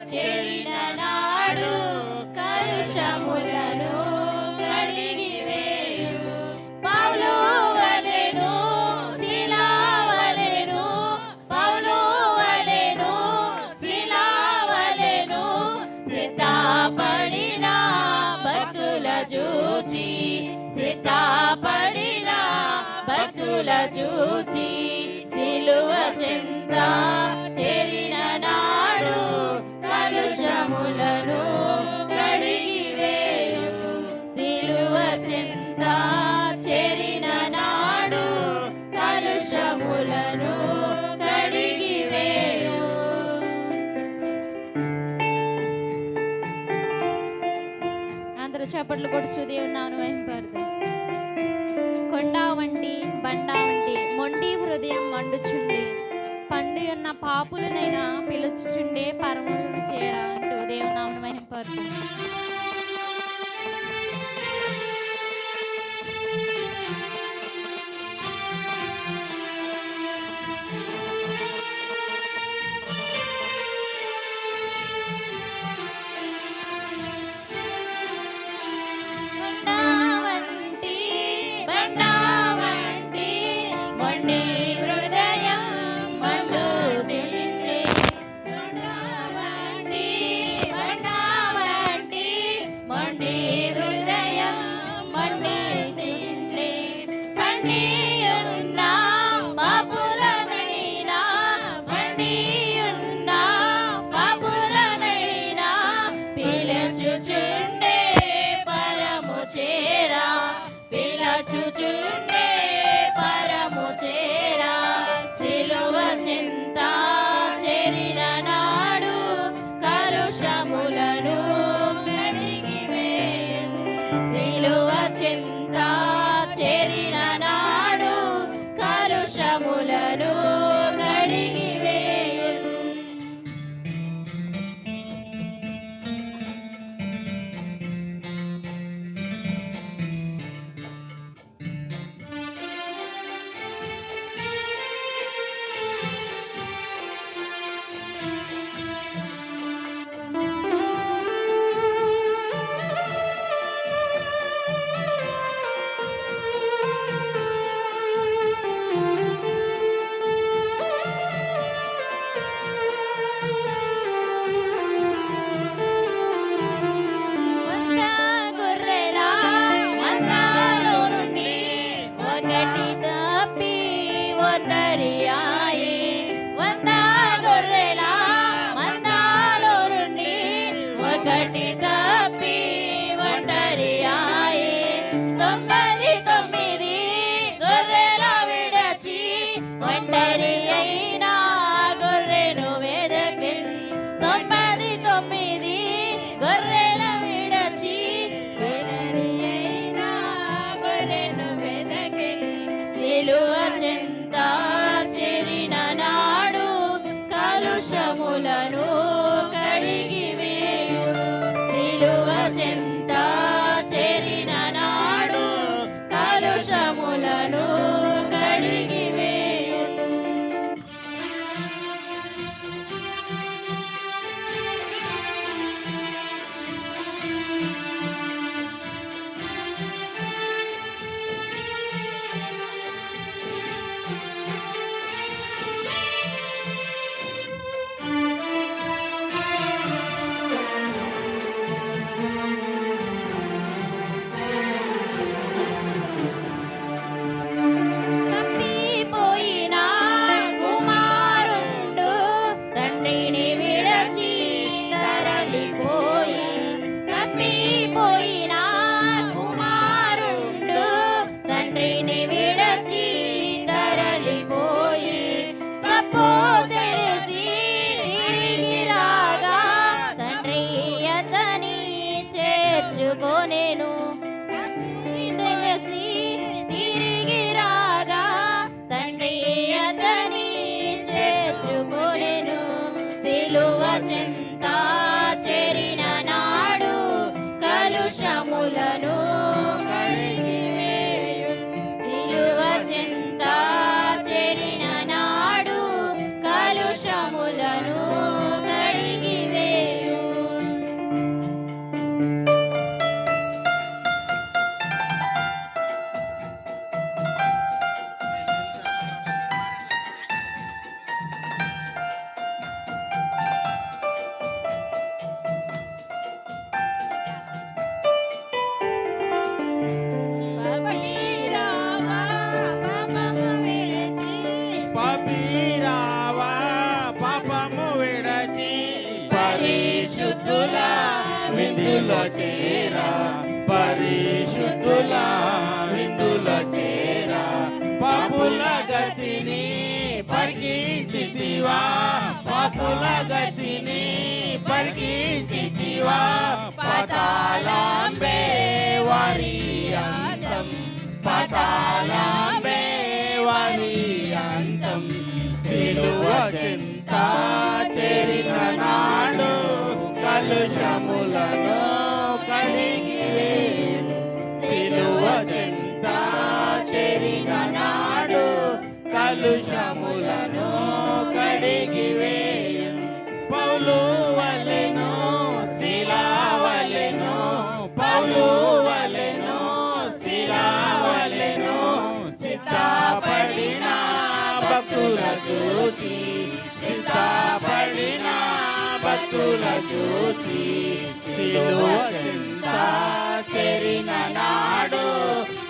చేరిన నాడు కలుషములను కడిగివేయు పౌలు వలెను శిలావలెను పౌలు వలెను శిలావలెను సిద్ధపడిన భక్తుల చూచి సిలువ చెంది చప్పట్లు కొడుచు దేవుని నామను వహింపడదు కొండ వంటి బండ వంటి మొండి హృదయం మండుచుండి పండు ఉన్న పాపులనైనా పిలుచుచుండే పరములను చేరా అంటూ దేవుని నామను பண்டே ஹய பண்டே சென்றே பண்டே పరిశుద్ధుల విందుల చేరా పాపుల గతిని పరికించితివా. పాపుల గతిని పరికించితివా. పాతాళంబే వారి అంతం పాతాళంబే కలుషములను కడిగి పౌలు వలెను శిలావలెను పౌలు వలెను శిలావలెను సిద్ధపడిన భక్తుల చూచి సిద్ధపడిన భక్తుల చూచి చెరిన నాడు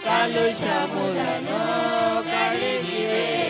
కలుషములను కడిగి వేయును.